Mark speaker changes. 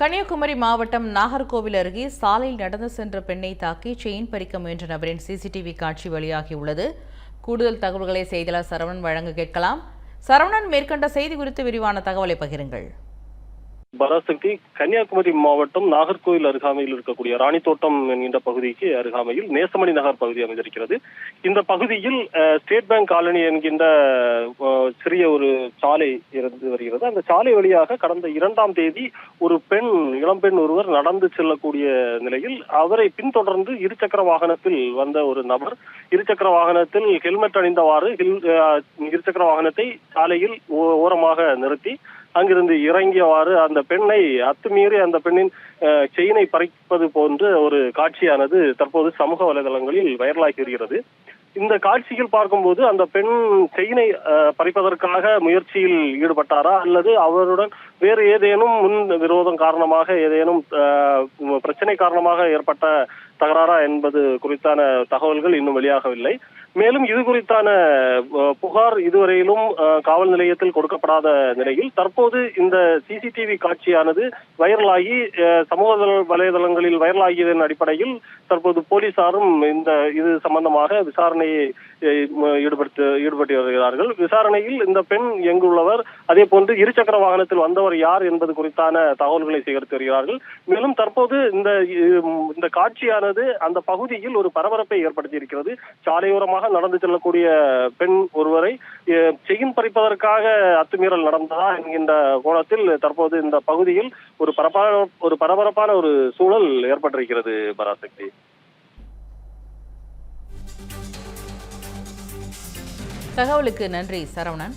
Speaker 1: கன்னியாகுமரி மாவட்டம் நாகர்கோவில் அருகே சாலையில் நடந்து சென்ற பெண்ணை தாக்கி செயின் பறிக்க முயன்ற நபரின் சிசிடிவி காட்சி வெளியாகியுள்ளது. கூடுதல் தகவல்களை செய்தியாளர் சரவணன் வழங்க கேட்கலாம். சரவணன் மேற்கண்ட செய்தி குறித்து விரிவான தகவலை பகிருங்கள்.
Speaker 2: பராசக்தி கன்னியாகுமரி மாவட்டம் நாகர்கோவில் அருகாமையில் இருக்கக்கூடிய ராணித்தோட்டம் என்கின்ற பகுதிக்கு அருகாமையில் நேசமணி நகர் பகுதி அமைந்திருக்கிறது. இந்த பகுதியில் ஸ்டேட் பேங்க் காலனி என்கின்ற சிறிய ஒரு சாலை இருந்து வருகிறது. அந்த சாலை வழியாக கடந்த இரண்டாம் தேதி ஒரு பெண் இளம்பெண் ஒருவர் நடந்து செல்லக்கூடிய நிலையில் அவரை பின்தொடர்ந்து இருசக்கர வாகனத்தில் வந்த ஒரு நபர் இருசக்கர வாகனத்தில் ஹெல்மெட் அணிந்தவாறு இருசக்கர வாகனத்தை சாலையில் ஓ- ஓரமாக நிறுத்தி அங்கிருந்து இறங்கியவாறு அந்த அந்த பெண்ணை அத்துமீறி அந்த பெண்ணின் செயினை பறிப்பது போன்ற ஒரு காட்சியானது தற்போது சமூக வலைதளங்களில் வைரலாகி வருகிறது. இந்த காட்சியில் பார்க்கும்போது அந்த பெண் செயினை பறிப்பதற்காக முயற்சியில் ஈடுபட்டாரா? அல்லது அவருடன் வேறு ஏதேனும் முன் விரோதம் காரணமாக ஏதேனும் பிரச்சனை காரணமாக ஏற்பட்ட தகராறா என்பது குறித்தான தகவல்கள் இன்னும் வெளியாகவில்லை. மேலும் இது குறித்தான புகார் இதுவரையிலும் காவல் நிலையத்தில் கொடுக்கப்படாத நிலையில் தற்போது இந்த சிசிடிவி காட்சியானது வைரலாகி சமூக வலைதளங்களில் வைரலாகியதன் அடிப்படையில் தற்போது போலீசாரும் இந்த இது சம்பந்தமாக விசாரணையை ஈடுபடுத்த ஈடுபட்டு வருகிறார்கள். விசாரணையில் இந்த பெண் எங்குள்ளவர் அதே போன்று இருசக்கர வாகனத்தில் வந்தவர் யார் என்பது குறித்தான தகவல்களை சேகரித்து வருகிறார்கள். மேலும் தற்போது இந்த இந்த காட்சியான என்பது அந்த பகுதியில் ஒரு பரபரப்பை ஏற்படுத்தியிருக்கிறது. சாலையோரமாக நடந்து செல்லக்கூடிய பெண் ஒருவரை செயின் பறிப்பதற்காக அத்துமீறல் நடந்ததா என்கின்ற கோணத்தில் தற்போது இந்த பகுதியில் ஒரு பரபர ஒரு பரபரப்பான ஒரு சூழல் ஏற்பட்டிருக்கிறது பராசக்தி
Speaker 1: தகவலுக்கு நன்றி சரவணன்.